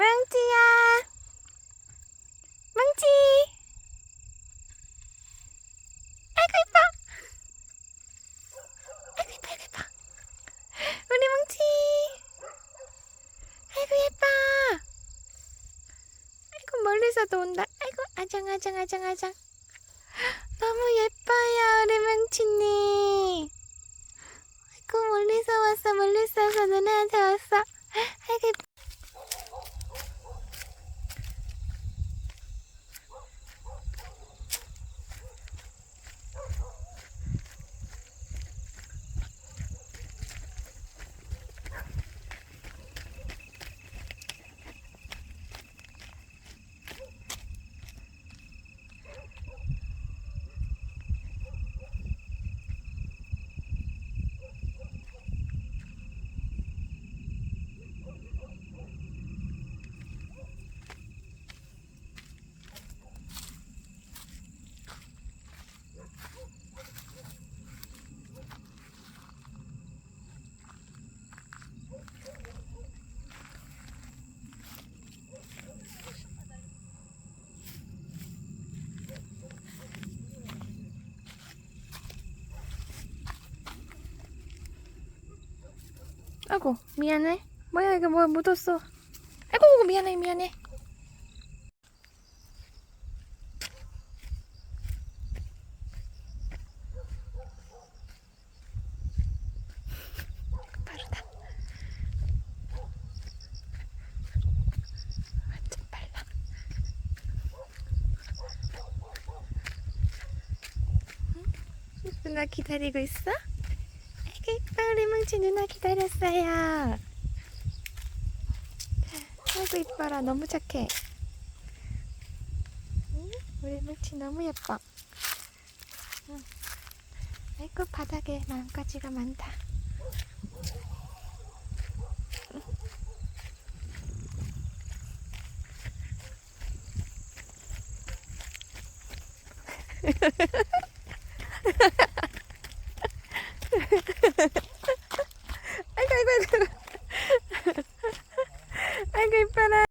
뭉치야. 뭉치. 아이고 이뻐. 아이고 이뻐 아이고 이뻐. 우리 뭉치. 아이고 예뻐. 아이고 멀리서도 온다. 아이고 아장 아장 아장 아장. 너무 예뻐요 우리 뭉치님. 아이고 멀리서 왔어 멀리서 와서 누나한테 아이고 미안해. 뭐야 이거 뭐 묻었어. 아이고 미안해 미안해. 빠르다. 완전 빨라. 응? 누나 기다리고 있어? 우리 뭉치 누나 기다렸어요. 아이고 이뻐라. 너무 착해. 응? 우리 뭉치 너무 예뻐. 응. 아이고 바닥에 나뭇가지가 많다 아이고 아이고 아이고 아이고 이뻐라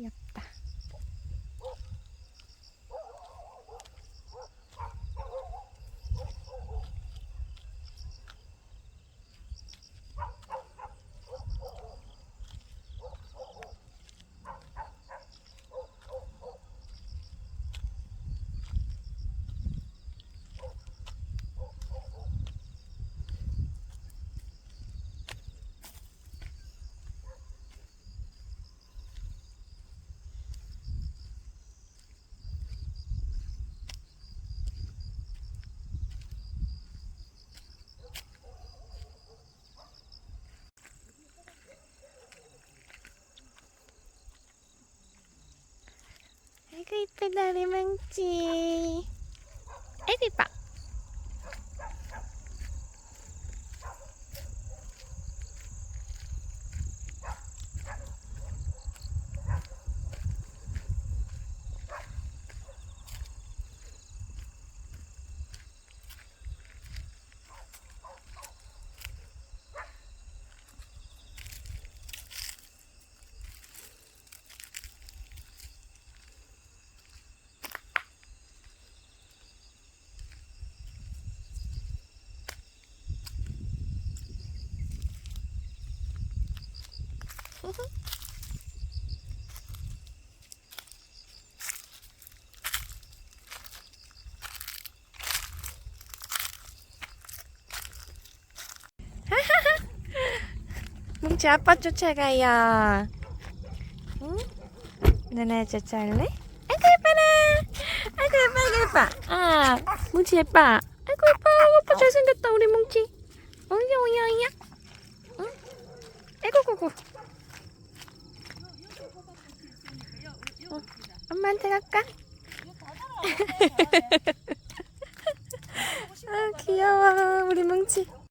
귀엽다 아이고 이쁘다 우리 뭉치 뭉치 아빠 쫓아가요. 응? 누나 쫓아갈래? 아이고 예뻐라. 아이고 예뻐 예뻐. 아 뭉치 예뻐. 아이고 예뻐 예뻐 잘생겼다 우리 뭉치. 어야 어야 어야. 응? 아이고 고고. 엄마한테 갈까? 아 귀여워 우리 뭉치.